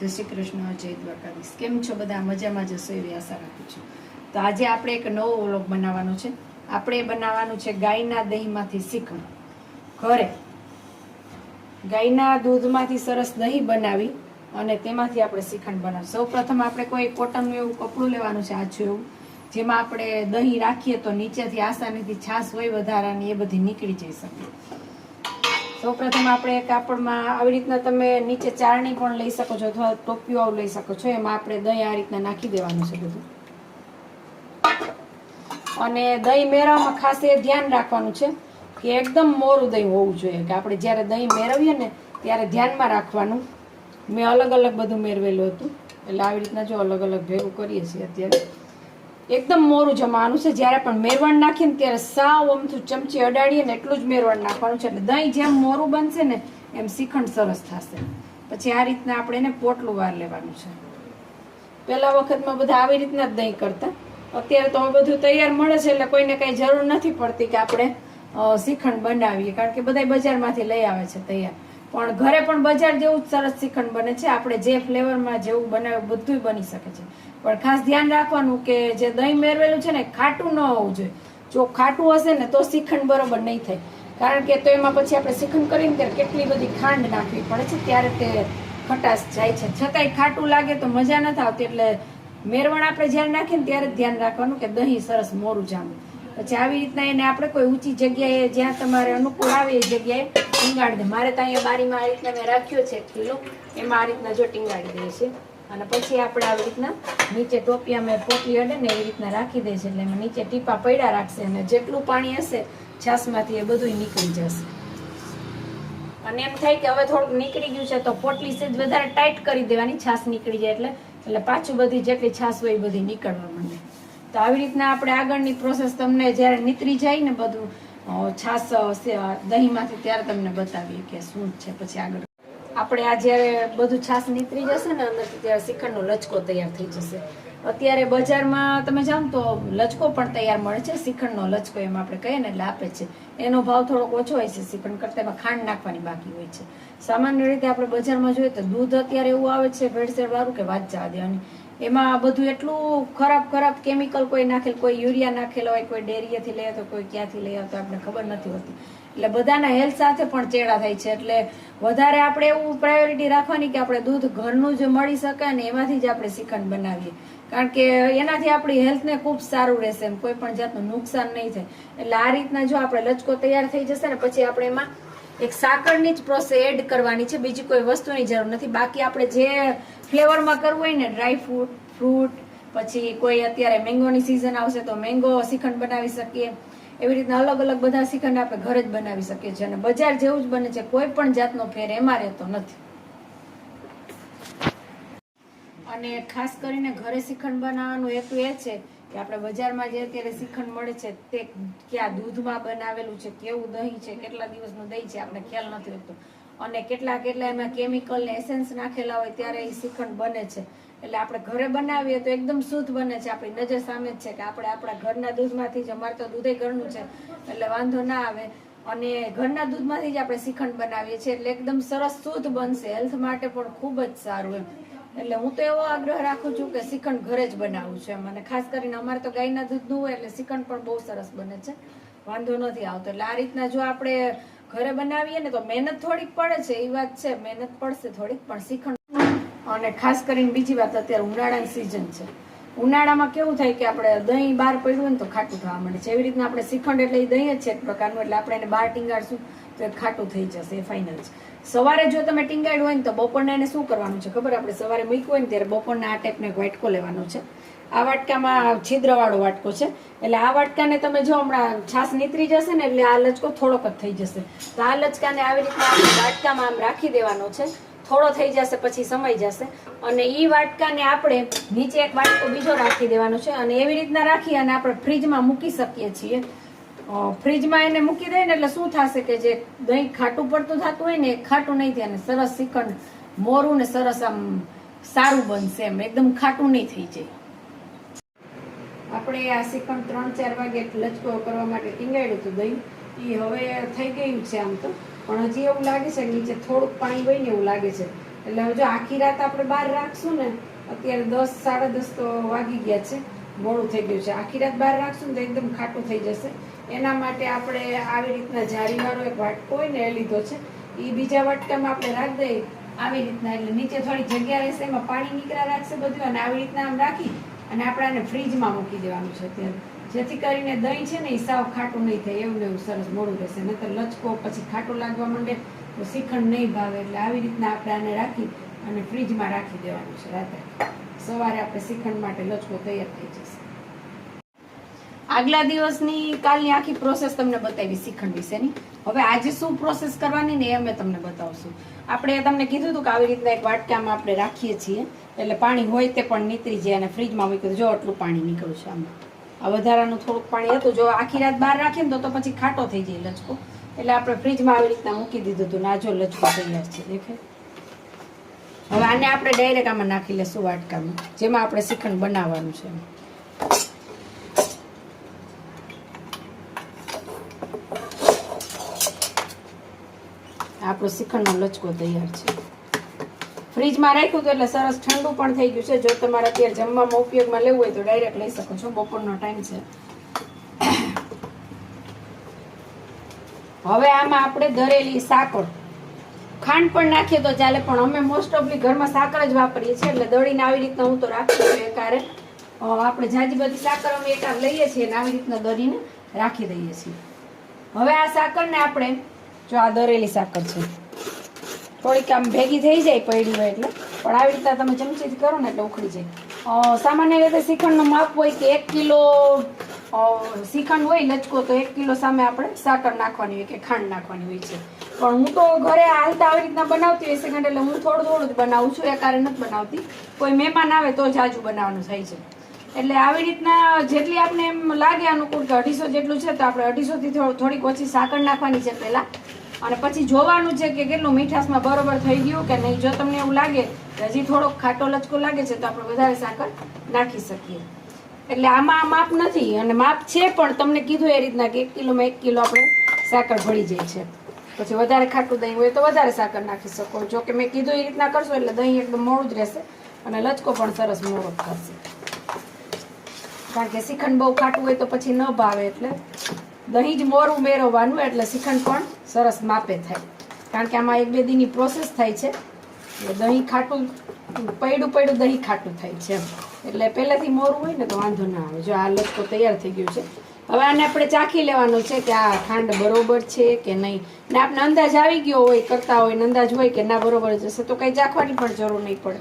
જય શ્રી કૃષ્ણ, જય દ્વારકાધીશ. કેમ છો બધા? મજામાં જશો? એવી આશા રાખું છું. તો આજે આપણે એક નવો વ્લોગ બનાવવાનો છે. આપણે બનાવવાનું છે ગાયના દહીંમાંથી શ્રીખંડ ઘરે ગાયના દૂધમાંથી સરસ દહીં બનાવી અને તેમાંથી આપણે શ્રીખંડ બનાવ. સૌ પ્રથમ આપણે કોઈ કોટનનું એવું કપડું લેવાનું છે, આછું એવું, જેમાં આપણે દહીં રાખીએ તો નીચેથી આસાનીથી છાશ હોય, વધારાની એ બધી નીકળી જઈ શકે. સૌપ્રથમ આપણે કાપડમાં આવી રીતના તમે નીચે ચારણી પણ લઈ શકો છો અથવા ટોપિયો આવું લઈ શકો છો. એમાં આપણે દહીં આ રીતના નાખી દેવાનું છે બધું. અને દહીં મેળવવામાં ખાસ એ ધ્યાન રાખવાનું છે કે એકદમ મોરું દહીં હોવું જોઈએ. કે આપણે જ્યારે દહીં મેળવીએ ને ત્યારે ધ્યાનમાં રાખવાનું. મેં અલગ અલગ બધું મેળવેલું હતું. એટલે આવી રીતના જો અલગ અલગ ભેગું કરીએ છીએ અત્યારે. એકદમ મોરું જમવાનું છે. જ્યારે પણ મેરવણ નાખીએ ને ત્યારે સાવ અમથું ચમચી અડાડીએ ને એટલું જ મેરવણ નાખવાનું છે. એટલે દહીં જેમ મોરું બનશે ને એમ શ્રીખંડ સરસ થશે. પછી આ રીતના આપણે એને પોટલું વાર લેવાનું છે. પહેલા વખતમાં બધા આવી રીતના જ દહીં કરતા. અત્યારે તો બધું તૈયાર મળે છે એટલે કોઈને કઈ જરૂર નથી પડતી કે આપણે શ્રીખંડ બનાવીએ. કારણ કે બધા બજારમાંથી લઈ આવે છે તૈયાર. પણ ઘરે પણ બજાર જેવું જ સરસ શ્રીખંડ બને છે. આપણે જે ફ્લેવરમાં જેવું બનાવ્યું બધું બની શકે છે. પણ ખાસ ધ્યાન રાખવાનું કે જે દહીં મેળવેલું છે ને ખાટું ન હોવું જોઈએ. જો ખાટું હશે ને, તો શ્રીખંડ બરોબર નહીં થાય. કારણ કે તો એમાં પછી આપણે શ્રીખંડ કરીને ત્યારે કેટલી બધી ખાંડ નાખવી પડે છે, ત્યારે તે ખટાશ જાય છે. છતાંય ખાટું લાગે તો મજા નથી આવતી. એટલે મેરવણ આપણે જ્યારે નાખીએ ત્યારે ધ્યાન રાખવાનું કે દહીં સરસ મોરું જામે. પછી આવી રીતના એને આપણે કોઈ ઊંચી જગ્યાએ જ્યાં તમારે અનુકૂળ આવે એ જગ્યાએ ટીંગાડી દે. મારે તો અહીંયા બારીમાં આ રીતના મેં રાખ્યો છે કિલો. એમાં આ રીતના જો ટીંગાડી દે છે. અને પછી આપણે આવી રીતના નીચે ટોપિયા મેં પોટલી અડે ને એવી રીતના રાખી દે છે. એટલે એમાં નીચે ટીપા પડ્યા રાખશે અને જેટલું પાણી હશે છાસમાંથી એ બધું નીકળી જશે. અને એમ થાય કે હવે થોડુંક નીકળી ગયું છે તો પોટલી સેજ વધારે ટાઈટ કરી દેવાની છાસ નીકળી જાય એટલે એટલે પાછું બધી જેટલી છાસ હોય એ બધી નીકળવા માંડે. તો આવી રીતના આપણે આગળની પ્રોસેસ તમને જ્યારે નીતરી જાય ને બધું છાસ દહીંમાંથી ત્યારે તમને બતાવીએ કે શું છે, પછી આગળ. આપણે આ જ્યારે બધું છાસ નીતરી જશે ને અંદરથી ત્યારે શ્રીખંડનો લચકો તૈયાર થઈ જશે. અત્યારે બજારમાં તમે જાઓ તો લચકો પણ તૈયાર મળે છે શ્રીખંડનો લચકો એમ આપણે કહીએ ને એટલે આપે છે. એનો ભાવ થોડોક ઓછો હોય છે શ્રીખંડ કરતાં એમાં ખાંડ નાખવાની બાકી હોય છે. સામાન્ય રીતે આપણે બજારમાં જોઈએ તો દૂધ અત્યારે એવું આવે છે, ભેળસેળ વાળું કે વાત જવા દેવાની. એમાં બધું એટલું ખરાબ ખરાબ કેમિકલ કોઈ નાખેલ, કોઈ યુરિયા નાખેલો હોય, કોઈ ડેરીએથી લઈ તો કોઈ ક્યાંથી લઈ આવતો આપણે ખબર નથી હોતી. એટલે બધાના હેલ્થ સાથે પણ ચેડા થાય છે. એટલે વધારે આપણે એવું પ્રાયોરિટી રાખવાની કે આપણે દૂધ ઘરનું જ મળી શકે ને એમાંથી જ આપણે શ્રીખંડ બનાવીએ. કારણ કે એનાથી આપણી હેલ્થને ખૂબ સારું રહેશે એમ. કોઈ પણ જાતનું નુકસાન નહીં થાય. એટલે આ રીતના જો આપણે લચકો તૈયાર થઈ જશે ને, પછી આપણે એમાં એક સાકરની જ પ્રોસેસ એડ કરવાની છે, બીજી કોઈ વસ્તુની જરૂર નથી. બાકી આપણે જે ફ્લેવરમાં કરવું હોય ને ડ્રાય ફ્રૂટ ફ્રૂટ પછી કોઈ અત્યારે મેંગોની સિઝન આવશે તો મેંગો શ્રીખંડ બનાવી શકીએ. એવી રીતના અલગ અલગ બધા શ્રીખંડ આપણે ઘરે જ બનાવી શકીએ છીએ. અને બજાર જેવું જ બને છે, કોઈ પણ જાતનો ફેર એમાં રહેતો નથી. અને ખાસ કરીને ઘરે શ્રીખંડ બનાવવાનું હેતુ એ છે કે આપણે બજારમાં જે અત્યારે શ્રીખંડ મળે છે તે ક્યાં દૂધમાં બનાવેલું છે, કેવું દહીં છે, કેટલા દિવસનું દહીં છે, આપણે ખ્યાલ નથી હોતો. અને કેટલા કેટલા એમાં કેમિકલ ને એસેન્સ નાખેલા હોય ત્યારે એ શ્રીખંડ બને છે. એટલે આપણે ઘરે બનાવીએ તો એકદમ શુદ્ધ બને છે, આપણી નજર સામે જ છે કે આપણે આપણા ઘરના દૂધમાંથી જ અમારે તો દૂધે ઘરનું છે, એટલે વાંધો ના આવે. અને ઘરના દૂધમાંથી જ આપણે શ્રીખંડ બનાવીએ છીએ, એટલે એકદમ સરસ શુદ્ધ બનશે હેલ્થ માટે પણ ખૂબ જ સારું એમ. એટલે હું તો એવો આગ્રહ રાખું છું કે શ્રીખંડ ઘરે જ બનાવું છું. એમ ખાસ કરીને અમારે તો ગાયના દૂધનું હોય એટલે શ્રીખંડ પણ બહુ સરસ બને છે. વાંધો નથી આવતો. એટલે આ રીતના જો આપણે ઘરે બનાવીએ ને તો મહેનત થોડીક પડે છે, એ વાત છે. મહેનત પડશે થોડીક, પણ શ્રીખંડ અને ખાસ કરીને બીજી વાત, અત્યારે ઉનાળાની સિઝન છે. ઉનાળામાં કેવું થાય કે આપણે દહીં બહાર પડ્યું ને તો ખાટું થવા માંડે છે. એવી રીતના આપણે શ્રીખંડ એટલે એ દહીં જ છે એક પ્રકારનું, એટલે આપણે એને બહાર ટીંગાડશું તો એ ખાટું થઈ જશે, એ ફાઇનલ છે. સવારે જો તમે ટીંગાડ્યું હોય ને તો બપોરના એને શું કરવાનું છે ખબર? આપણે સવારે મૂક્યું હોય ને ત્યારે બપોરના આ ટાઈપનો એક વાટકો લેવાનો છે. આ વાટકામાં છિદ્રવાળો વાટકો છે. એટલે આ વાટકાને તમે જો હમણાં છાસ નીતરી જશે ને એટલે આ લચકો થોડોક જ થઈ જશે. તો આ લચકાને આવી રીતના વાટકામાં આમ રાખી દેવાનો છે. થોડો થઈ જશે પછી સમાઈ જશે. અને એ વાટકાને આપણે નીચે એક વાટકો બીજો રાખી દેવાનો છે. અને એવી રીતના રાખી અને આપણે ફ્રીજમાં મૂકી શકીએ છીએ. ફ્રીજમાં એને મૂકી દે ને એટલે શું થશે કે જે દહીં ખાટું પડતું થતું હોય ને એ ખાટું નહીં થાય અને સરસ શ્રીખંડ મોરું ને સરસ આમ સારું બનશે એમ. એકદમ ખાટું નહીં થઈ જાય. આપણે આ શ્રીખંડ ત્રણ ચાર વાગે લચકો કરવા માટે ટીંગાડ્યું હતું દહીં. એ હવે થઈ ગયું છે આમ તો. પણ હજી એવું લાગે છે નીચે થોડુંક પાણી હોય ને એવું લાગે છે. એટલે જો આખી રાત આપણે બહાર રાખશું ને, અત્યારે દસ, સાડા દસ તો વાગી ગયા છે. મોડું થઈ ગયું છે. આખી રાત બહાર રાખશું ને તો એકદમ ખાટું થઈ જશે. એના માટે આપણે આવી રીતના જાળીવાળો એક વાટકો હોય ને એ લીધો છે. એ બીજા વાટકામાં આપણે રાખી દઈએ. આવી રીતના એટલે નીચે થોડી જગ્યા રહેશે, એમાં પાણી નીકળ્યા રાખશે બધું અને આવી રીતના આમ રાખી અને આપણે આને ફ્રીજમાં મૂકી દેવાનું છે અત્યારે જેથી કરીને દહીં છે ને એ સાવ ખાટું નહીં થાય, એવું ને એવું સરસ મોડું રહેશે. નહીતર લચકો પછી ખાટું લાગવા માંડે તો શ્રીખંડ નહીં ભાવે. એટલે આવી રીતના આપણે આને રાખી અને ફ્રીજમાં રાખી દેવાનું છે રાત્રે. સવારે આપણે શ્રીખંડ માટે લચકો તૈયાર થઈ જશે. આગલા દિવસની કાલની આખી પ્રોસેસ તમને બતાવી શ્રીખંડ વિશેની હવે આજે શું પ્રોસેસ કરવાની ને એ અમે તમને બતાવશું. આપણે તમને કીધું હતું કે આવી રીતના એક વાટકામાં આપણે રાખીએ છીએ. એટલે પાણી હોય તે પણ નીતરી જાય અને ફ્રીજમાં મૂકી જો આટલું પાણી નીકળ્યું છે આમાં. આ વધારાનું થોડુંક પાણી હતું. જો આખી રાત બહાર રાખીએ ને તો પછી ખાટો થઈ જાય લચકો. એટલે આપણે ફ્રીજમાં આવી રીતના મૂકી દીધું હતું ને જો લચકો તૈયાર છે. દેખાય હવે આને આપણે ડાયરેક્ટ આમાં નાખી લેશું વાટકામાં, જેમાં આપણે શ્રીખંડ બનાવવાનું છે. આપણો શ્રીખંડનો લચકો તૈયાર છે. ફ્રીજમાં રાખ્યું હતું એટલે સરસ ઠંડુ પણ થઈ ગયું છે. જો તમારે અત્યારે જમવામાં ઉપયોગમાં લેવું હોય તો ડાયરેક્ટ લઈ શકો છો. બપોરનો ટાઈમ છે. હવે આમાં આપણે દરેલી સાકર. ખાંડ પણ નાખીએ તો ચાલે પણ અમે મોસ્ટ ઓફલી ઘરમાં સાકર જ વાપરીએ છીએ. એટલે દળીને આવી રીતના હું તો રાખું છું એકારે. અ, આપણે જાજી બધી સાકર અમે એકાર લઈએ છીએ અને આવી રીતના દળીને રાખી દઈએ છીએ. હવે આ સાકરને આપણે જો આ દરેલી સાકર છે. થોડીક આમ ભેગી થઈ જાય પડી હોય એટલે. પણ આવી રીતના તમે ચમચીથી કરો ને એટલે ઉખડી જાય. સામાન્ય રીતે શ્રીખંડનું માપ હોય કે એક કિલો શ્રીખંડ હોય લચકો તો એક કિલો સામે આપણે સાકર નાખવાની હોય કે ખાંડ નાખવાની હોય છે. પણ હું તો ઘરે હાલતા આવી રીતના બનાવતી હોય શ્રીખંડ એટલે હું થોડું થોડું જ બનાવું છું. એ કારણે નથી બનાવતી. કોઈ મહેમાન આવે તો જ આજુ બનાવવાનું થાય છે. એટલે આવી રીતના જેટલી આપણે એમ લાગે અનુકૂળ કે અઢીસો જેટલું છે તો આપણે અઢીસોથી થોડીક ઓછી સાકર નાખવાની છે પહેલાં. અને પછી જોવાનું છે કે કેટલું મીઠાશમાં બરોબર થઈ ગયું કે નહીં. જો તમને એવું લાગે હજી થોડોક ખાટો લચકો લાગે છે, તો આપણે વધારે સાકર નાખી શકીએ. એટલે આમાં આ માપ નથી અને માપ છે પણ તમને કીધું એ રીતના કે એક કિલોમાં એક કિલો આપણે સાકર ભળી જાય છે. પછી વધારે ખાટું દહીં હોય તો વધારે સાકર નાખી શકો. જો કે મેં કીધું એ રીતના કરશો એટલે દહીં એકદમ મોડું જ રહેશે અને લચકો પણ સરસ મોડો થશે. કારણ કે શ્રીખંડ બહુ ખાટું હોય તો પછી ન ભાવે એટલે દહીં જ મોરું મેળવવાનું એટલે શ્રીખંડ પણ સરસ માપે થાય. કારણ કે આમાં એક બે દીની પ્રોસેસ થાય છે. દહીં ખાટું, પૈડું પૈડું દહીં ખાટું થાય છે. એટલે પહેલેથી મોરું હોય ને તો વાંધો ના આવે. જો આ લચકો તૈયાર થઈ ગયું છે. હવે આને આપણે ચાખી લેવાનું છે કે આ ખાંડ બરોબર છે કે નહીં. ને આપણે અંદાજ આવી ગયો હોય, કરતા હોય ને અંદાજ હોય કે ના બરોબર જશે તો કંઈ ચાખવાની પણ જરૂર નહીં પડે.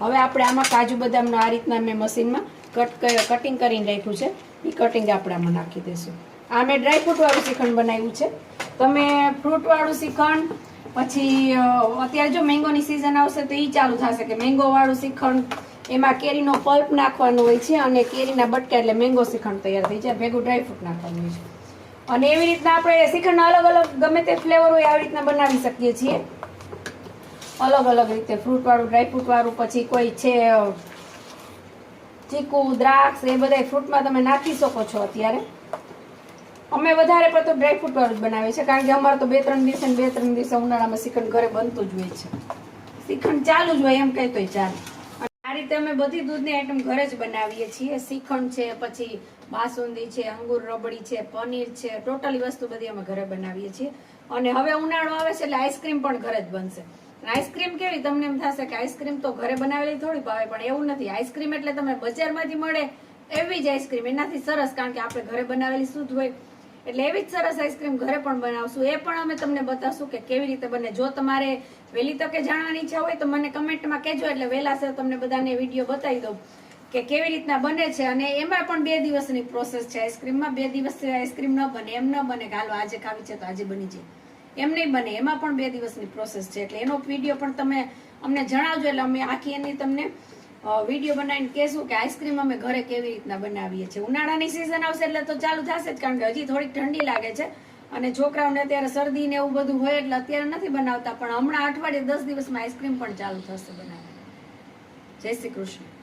હવે આપણે આમાં કાજુ બદામનો આ રીતના મેં મશીનમાં કટ કટિંગ કરીને રાખ્યું છે. એ કટિંગ આપણે આમાં નાખી દઈશું. આ મેં ડ્રાયફ્રૂટવાળું શ્રીખંડ બનાવ્યું છે. તમે ફ્રૂટવાળું શ્રીખંડ, પછી અત્યારે જો મેંગોની સિઝન આવશે તો એ ચાલુ થશે કે મેંગોવાળું શ્રીખંડ, એમાં કેરીનો પલ્પ નાખવાનો હોય છે અને કેરીના બટકા એટલે મેંગો શ્રીખંડ તૈયાર થઈ જાય. ભેગું ડ્રાયફ્રૂટ નાખવાનું હોય છે. અને એવી રીતના આપણે શ્રીખંડના અલગ અલગ, ગમે તે ફ્લેવર હોય આવી રીતના બનાવી શકીએ છીએ. અલગ અલગ રીતે ફ્રૂટ વાળું ડ્રાય ફ્રૂટ વાળું પછી કોઈ છે ચીકુ, દ્રાક્ષ, એ બધા ફ્રૂટમાં તમે નાખી શકો છો અત્યારે. અમે વધારે પડતો ડ્રાય ફ્રૂટ વાળું જ બનાવીએ છીએ, કારણ કે અમારે તો બે ત્રણ દિવસે બે ત્રણ દિવસે ઉનાળામાં શ્રીખંડ ઘરે બનતું જ હોય છે. શ્રીખંડ ચાલુ જ હોય એમ કહે તોય ચાલે. આ રીતે અમે બધી દૂધની આઈટમ ઘરે જ બનાવીએ છીએ. શ્રીખંડ છે, પછી બાસુંદી છે, અંગુર રબડી છે, પનીર છે, ટોટલી વસ્તુ બધી અમે ઘરે બનાવીએ છીએ. અને હવે ઉનાળો આવે છે એટલે આઈસ્ક્રીમ પણ ઘરે જ બનશે. આઈસ્ક્રીમ કેવી તમને એમ થશે કે આઈસ્ક્રીમ તો ઘરે બનાવેલી થોડી ભાવે, પણ એવું નથી. આઈસ્ક્રીમ એટલે તમને બજારમાંથી મળે એવી જ આઈસ્ક્રીમ એનાથી સરસ, કારણ કે આપણે ઘરે બનાવેલી શુદ્ધ હોય. એટલે એવી જ સરસ આઈસ્ક્રીમ ઘરે પણ બનાવશું. એ પણ અમે તમને બતાવશું કે કેવી રીતે બને. જો તમારે વહેલી તકે જાણવાની ઈચ્છા હોય તો મને કમેન્ટમાં કહેજો, એટલે વહેલા સર તમને બધાને વીડિયો બતાવી દઉં કે કેવી રીતના બને છે. અને એમાં પણ બે દિવસની પ્રોસેસ છે. આઈસ્ક્રીમમાં બે દિવસ આઈસ્ક્રીમ ન બને, એમ ન બને કે હાલો આજે ખાવી છે તો આજે બની જાય. એમ નહીં બને. એમાં પણ બે દિવસની પ્રોસેસ છે. એટલે એનો વીડિયો પણ તમે અમને જણાવજો, એટલે અમે આખી એની તમને વીડિયો બનાવીને કહેશું કે આઈસ્ક્રીમ અમે ઘરે કેવી રીતના બનાવીએ છીએ. ઉનાળાની સિઝન આવશે એટલે તો ચાલુ થશે જ, કારણ કે હજી થોડીક ઠંડી લાગે છે. અને છોકરાઓને અત્યારે શરદી ને એવું બધું હોય એટલે અત્યારે નથી બનાવતા, પણ હમણાં અઠવાડિયે દસ દિવસમાં આઈસ્ક્રીમ પણ ચાલુ થશે બનાવવાની. જય શ્રી કૃષ્ણ.